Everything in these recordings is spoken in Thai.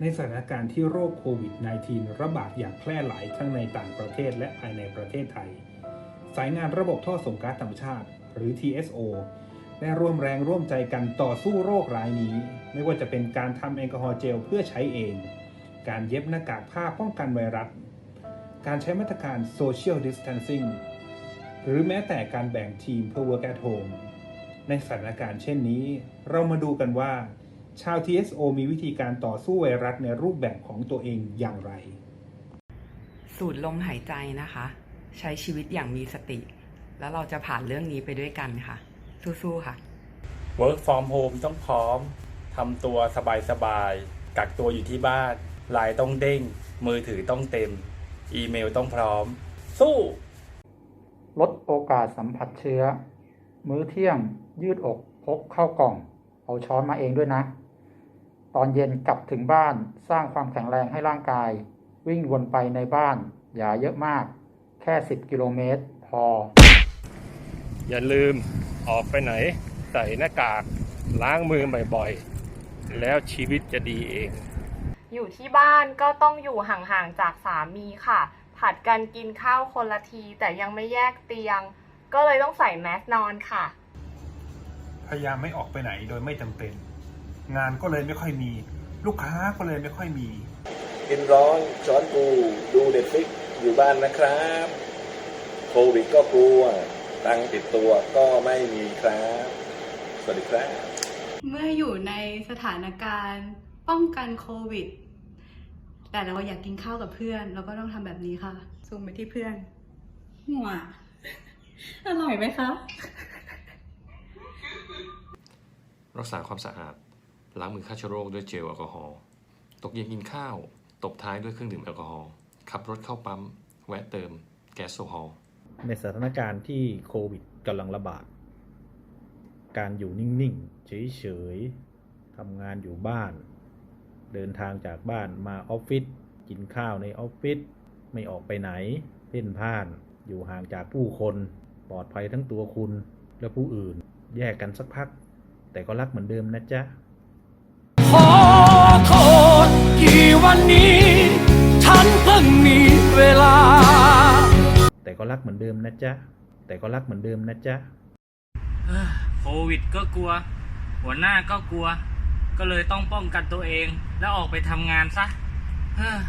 ในสถานการณ์ที่โรคโควิด -19 ระบาดอย่างแพร่หลายทั้งในต่างประเทศและภายในประเทศไทย สายงานระบบท่อส่งก๊าซธรรมชาติ หรือ TSO ได้ร่วมแรงร่วมใจกันต่อสู้โรคร้ายนี้ ไม่ว่าจะเป็นการทำแอลกอฮอล์เจลเพื่อใช้เอง การเย็บหน้ากากผ้าป้องกันไวรัส การใช้มาตรการ Social Distancing หรือแม้แต่การแบ่งทีมเพื่อ Work at Home ในสถานการณ์เช่นนี้ เรามาดูกันว่า ชาว TSO มีวิธีการต่อสู้ไวรัสในรูปแบบของตัวเองอย่างไร สูดลมหายใจนะคะ ใช้ชีวิตอย่างมีสติ แล้วเราจะผ่านเรื่องนี้ไปด้วยกันค่ะ สู้ๆค่ะ Work from home ต้องพร้อมทำตัวสบายๆกักตัวอยู่ที่บ้านไลน์ต้องเด้ง มือถือต้องเต็ม อีเมลต้องพร้อม สู้ ลดโอกาสสัมผัสเชื้อ มื้อเที่ยง ยืดอกพกเข้ากล่อง เอาช้อนมาเองด้วยนะ ตอนเย็นกลับถึงบ้านสร้างความแข็งแรงให้ร่างกาย วิ่งวนไปในบ้าน อย่าเยอะมาก แค่ 10 กิโลเมตร พอ อย่าลืมออกไปไหน ใส่หน้ากาก ล้างมือบ่อยๆ แล้วชีวิตจะดีเอง อยู่ที่บ้านก็ต้องอยู่ห่างๆจากสามีค่ะ ผัดกันกินข้าวคนละทีแต่ยังไม่แยกเตียง ก็เลยต้องใส่แมสนอนค่ะ พยายามไม่ออกไปไหนโดยไม่จำเป็น งานก็เลยไม่ค่อยมี ลูกค้าก็เลยไม่ค่อยมี กินร้อนช้อนกูดูเน็ตฟิกอยู่บ้านนะครับ โควิดก็กลัว ตังค์ติดตัวก็ไม่มีครับ สวัสดีครับ เมื่ออยู่ในสถานการณ์ป้องกันโควิด แต่เราอยากกินข้าวกับเพื่อน เราก็ต้องทำแบบนี้ค่ะซูมไปที่เพื่อนหัวอร่อยไหมคะ รักษาความสะอาด ล้างมือฆ่าเชื้อโรคด้วยเจลแอลกอฮอล์ตกเย็นกินข้าว ตบท้ายด้วยเครื่องดื่มแอลกอฮอล์ขับรถเข้าปั๊ม แวะเติมแก๊สโซฮอล์ในสถานการณ์ที่โควิดกำลังระบาด การอยู่นิ่ง ๆ เฉย ๆทำงานอยู่บ้าน เดินทางจากบ้านมาออฟฟิศกินข้าวในออฟฟิศไม่ออกไปไหน เพ่นพ่าน อยู่ห่างจากผู้คน ปลอดภัยทั้งตัวคุณและผู้อื่น แยกกันสักพัก แต่ก็รักเหมือนเดิมนะจ๊ะ วันนี้ ฉันเพิ่งมีเวลา แต่ก็รักเหมือนเดิมนะจ๊ะ แต่ก็รักเหมือนเดิมนะจ๊ะ โควิดก็กลัว หัวหน้าก็กลัว ก็เลยต้องป้องกันตัวเองแล้วออกไปทำงานซะเฮ้อ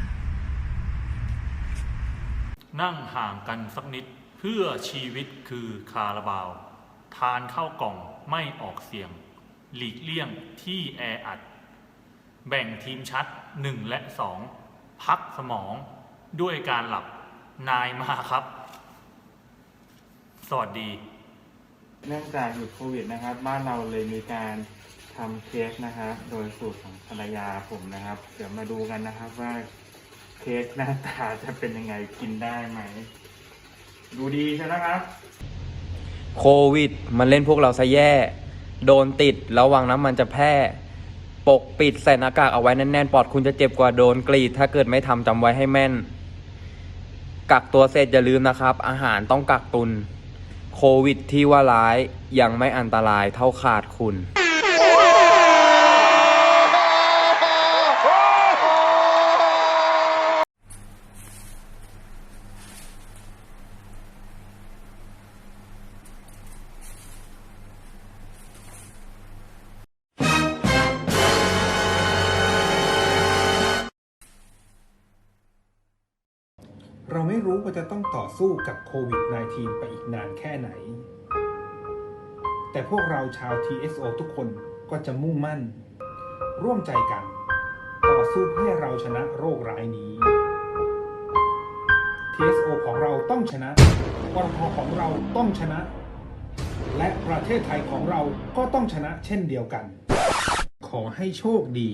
นั่งห่างกันสักนิดเพื่อชีวิตคือคาราบาว ทานข้าวกล่องไม่ออกเสียง หลีกเลี่ยงที่แออัด แบ่งทีมชัด 1 และ 2 พักสมองด้วยการหลับนายมาครับ สวัสดี เนื่องจากหยุดโควิดนะครับ บ้านเราเลยมีการทำเค้กนะครับ โดยสูตรของภรรยาผมนะครับ เดี๋ยวมาดูกันนะครับว่าเค้กหน้าตาจะเป็นยังไงกินได้ไหม ดูดีใช่ไหมครับ โควิด มันเล่นพวกเราซะแย่ โดนติดระวังน้ำมันจะแพร่ ปกปิดใส่หน้ากากเอาไว้แน่นๆ ปอดคุณจะเจ็บกว่าโดนกรีด ถ้าเกิดไม่ทำจำไว้ให้แม่น กักตัวเสร็จอย่าลืมนะครับ อาหารต้องกักตุน โควิดที่ว่าร้ายยังไม่อันตรายเท่าขาดคุณ เราไม่รู้ว่าจะต้องต่อสู้กับโควิด -19 ไปอีกนานแค่ไหน แต่พวกเราชาว TSO ทุกคนก็จะมุ่งมั่น ร่วมใจกัน ต่อสู้เพื่อเราชนะโรคร้ายนี้ TSO ของเราต้องชนะปตทของเราต้องชนะ และประเทศไทยของเราก็ต้องชนะเช่นเดียวกัน ขอให้โชคดี